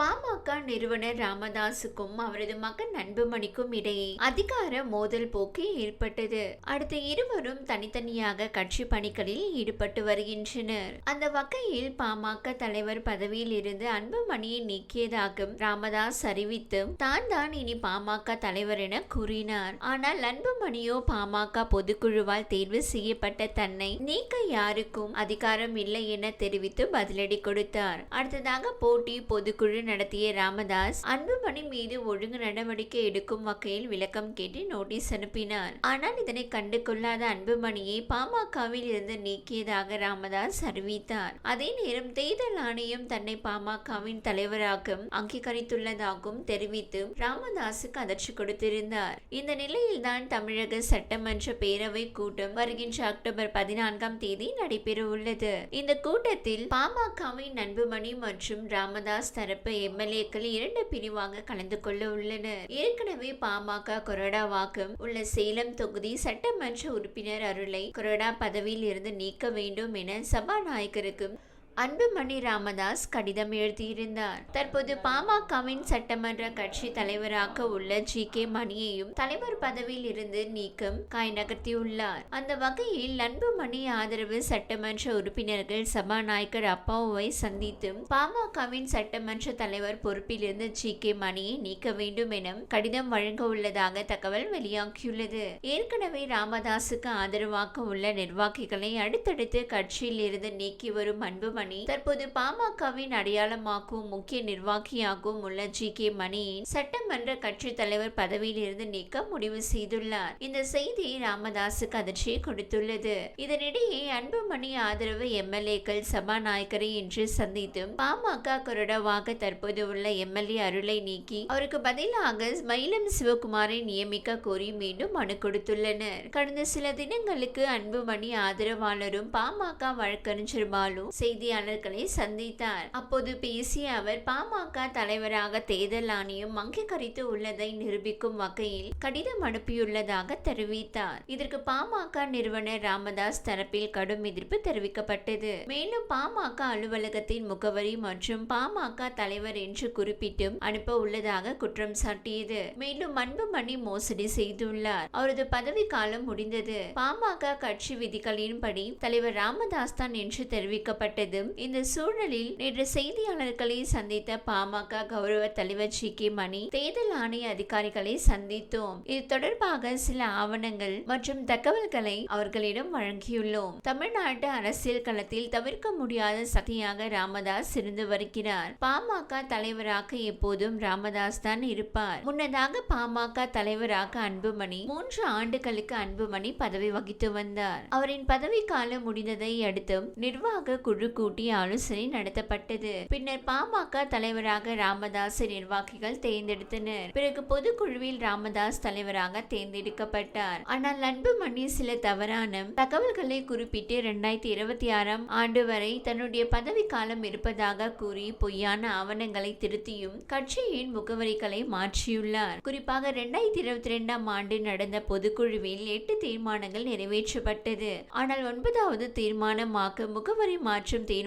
பாமக நிறுவனர் ராமதாஸுக்கும் அவரது மகன் அன்புமணிக்கும் இடையே அதிகார மோதல் போக்கு ஏற்பட்டது. அடுத்த இருவரும் தனித்தனியாக கட்சி பணிகளில் ஈடுபட்டு வருகின்றனர். அந்த வகையில் பாமக தலைவர் பதவியில் இருந்து அன்புமணியை நீக்கியதாகவும் ராமதாஸ் அறிவித்தும் தான் தான் இனி பாமக தலைவர் என கூறினார். ஆனால் அன்புமணியோ பாமக பொதுக்குழுவால் தேர்வு செய்யப்பட்ட தன்னை நீக்க யாருக்கும் அதிகாரம் இல்லை என தெரிவித்து பதிலடி கொடுத்தார். அடுத்ததாக போட்டி பொதுக்குழு நடத்திய ராமதாஸ் அன்புமணி மீது ஒழுங்கு நடவடிக்கை எடுக்கும் வகையில் விளக்கம் கேட்டு நோட்டீஸ் அனுப்பினார். ஆனால் இதனை கண்டு கொள்ளாத அன்புமணியை பாமகவில் இருந்து நீக்கியதாக ராமதாஸ் அறிவித்தார். அதே நேரம் தேர்தல் ஆணையம் தன்னை பாமகவின் தலைவராகவும் அங்கீகரித்துள்ளதாகவும் தெரிவித்து ராமதாஸுக்கு அதிர்ச்சி கொடுத்திருந்தார். இந்த நிலையில்தான் தமிழக சட்டமன்ற பேரவை கூட்டம் வருகின்ற அக்டோபர் பதினான்காம் தேதி நடைபெற உள்ளது இந்த கூட்டத்தில் பாமகவின் அன்புமணி மற்றும் ராமதாஸ் தரப்பு எம்எல்ஏக்கள் இரண்டு பிரிவாக கலந்து கொள்ள உள்ளனர். ஏற்கனவே பாமக கொறடாவாக்கம் உள்ள சேலம் தொகுதி சட்டமன்ற உறுப்பினர் அருளை கொரோடா பதவியில் இருந்து நீக்க வேண்டும் என சபாநாயகருக்கு அன்புமணி ராமதாஸ் கடிதம் எழுதியிருந்தார். தற்போது பாமகவின் சட்டமன்ற கட்சி தலைவராக உள்ள ஜி. கே. மணியையும் தலைவர் பதவியில் இருந்து நீக்கம் காய் நகர்த்தியுள்ளார். அந்த வகையில் அன்புமணி ஆதரவு சட்டமன்ற உறுப்பினர்கள் சபாநாயகர் அப்பாவை சந்தித்தும் பாமகவின் சட்டமன்ற தலைவர் பொறுப்பிலிருந்து ஜி. கே. மணியை நீக்க வேண்டும் என கடிதம் வழங்க உள்ளதாக தகவல் வெளியாகியுள்ளது. ஏற்கனவே ராமதாஸுக்கு ஆதரவாக உள்ள நிர்வாகிகளை அடுத்தடுத்து கட்சியில் இருந்து நீக்கி வரும் அன்புமணி மணி தற்போது பாமகவின் அடையாளமாகவும் முக்கிய நிர்வாகியாகவும் உள்ள ஜி கே மணியின் சட்டமன்ற கட்சி தலைவர் பதவியில் இருந்து நீக்க முடிவு செய்துள்ளார். இந்த செய்தி ராமதாஸுக்கு அதிர்ச்சியை கொடுத்துள்ளது. இதனிடையே அன்புமணி ஆதரவு எம்எல்ஏக்கள் சபாநாயகரை இன்று சந்தித்தும் பாமக கொறடாவாக தற்போது உள்ள எம்எல்ஏ அருளை நீக்கி அவருக்கு பதிலாக மயிலம் சிவகுமாரை நியமிக்க கோரி மீண்டும் மனு கொடுத்துள்ளனர். கடந்த சில தினங்களுக்கு அன்புமணி ஆதரவாளரும் பாமக வழக்கறிஞர் பாலு செய்தி செய்தியாளர்களை சந்தித்தார். அப்போது பேசிய அவர் பாமக தலைவராக தேர்தல் ஆணையம் அங்கீகரித்து உள்ளதை நிரூபிக்கும் வகையில் கடிதம் அனுப்பியுள்ளதாக தெரிவித்தார். இதற்கு பாமக நிறுவனர் ராமதாஸ் தரப்பில் கடும் எதிர்ப்பு தெரிவிக்கப்பட்டது. மேலும் பாமக அலுவலகத்தின் முகவரி மற்றும் பாமக தலைவர் என்று குறிப்பிட்டும் அனுப்ப உள்ளதாக குற்றம் சாட்டியது. மேலும் அன்புமணி மோசடி செய்துள்ளார். அவரது பதவி காலம் முடிந்தது. பாமக கட்சி விதிகளின்படி தலைவர் ராமதாஸ் தான் என்று தெரிவிக்கப்பட்டது. இந்த சூழலில் நேற்று செய்தியாளர்களை சந்தித்த பாமக கௌரவ தலைவர் ஜி கே மணி தேர்தல் ஆணைய அதிகாரிகளை சந்தித்தோம். இது தொடர்பாக சில ஆவணங்கள் மற்றும் தகவல்களை அவர்களிடம் வழங்கியுள்ளோம். தமிழ்நாட்டு அரசியல் களத்தில் தவிர்க்க முடியாத சக்தியாக ராமதாஸ் இருந்து வருகிறார். பாமக தலைவராக எப்போதும் ராமதாஸ் தான் இருப்பார். முன்னதாக பாமக தலைவராக அன்புமணி மூன்று ஆண்டுகளுக்கு அன்புமணி பதவி வகித்து வந்தார். அவரின் பதவி காலம் முடிந்ததை அடுத்து நிர்வாக குழு கூட்டி ஆலோசனை நடத்தப்பட்டது. பின்னர் பாமக தலைவராக ராமதாஸ் நிர்வாகிகள் தேர்ந்தெடுத்தனர். பிறகு பொதுக்குழுவில் ராமதாஸ் தலைவராக தேர்ந்தெடுக்கப்பட்டார். ஆனால் அன்புமணி சில தவறான தகவல்களை குறிப்பிட்டு இரண்டாயிரத்தி இருபத்தி ஆறாம் ஆண்டு வரை தன்னுடைய பதவி காலம் இருப்பதாக கூறி பொய்யான ஆவணங்களை திருத்தியும் கட்சியின் முகவரிகளை மாற்றியுள்ளார். குறிப்பாக இரண்டாயிரத்தி இருபத்தி ரெண்டாம் ஆண்டு நடந்த பொதுக்குழுவில் எட்டு தீர்மானங்கள் நிறைவேற்றப்பட்டது. ஆனால் ஒன்பதாவது தீர்மானமாக முகவரி மாற்றும் தீர்மானம்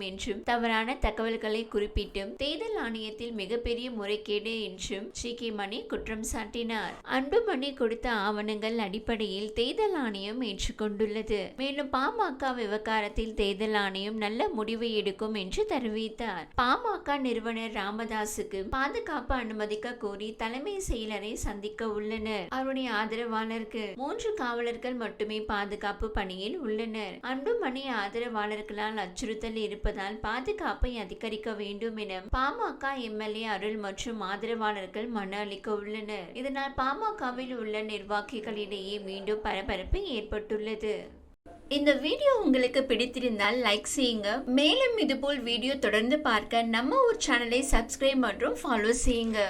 என்றும் தவறான தகவல்களை குறிப்பிட்டும் தேர்தல் ஆணையத்தில் மிகப்பெரிய முறைகேடு என்றும் ஜி கே. மணி குற்றம் சாட்டினார். அன்புமணி கொடுத்த ஆவணங்கள் அடிப்படையில் தேர்தல் ஆணையம் ஏற்றுக்கொண்டுள்ளது. மேலும் பாமக விவகாரத்தில் தேர்தல் ஆணையம் நல்ல முடிவை எடுக்கும் என்று தெரிவித்தார். பாமக நிறுவனர் ராமதாசுக்கு பாதுகாப்பு அனுமதிக்க கோரி தலைமை செயலரை சந்திக்க உள்ளனர். அவருடைய ஆதரவாளருக்கு மூன்று காவலர்கள் மட்டுமே பாதுகாப்பு பணியில் உள்ளனர். அன்புமணி ஆதரவாளர்களால் அச்சுறுத்தல் இருப்பதால் பாதுகாப்பை அதிகரிக்க வேண்டும் என பாமக எம்எல்ஏ அருள் மற்றும் ஆதரவாளர்கள் மனு அளிக்க உள்ளனர். இதனால் பாமகவில் உள்ள நிர்வாகிகளிடையே மீண்டும் பரபரப்பு ஏற்பட்டுள்ளது. இந்த வீடியோ உங்களுக்கு பிடித்திருந்தால் லைக் செய்யுங்க. மேலும் இதுபோல் வீடியோ தொடர்ந்து பார்க்க நம்ம ஒரு சேனலை சப்ஸ்கிரைப் மற்றும் ஃபாலோ செய்யுங்க.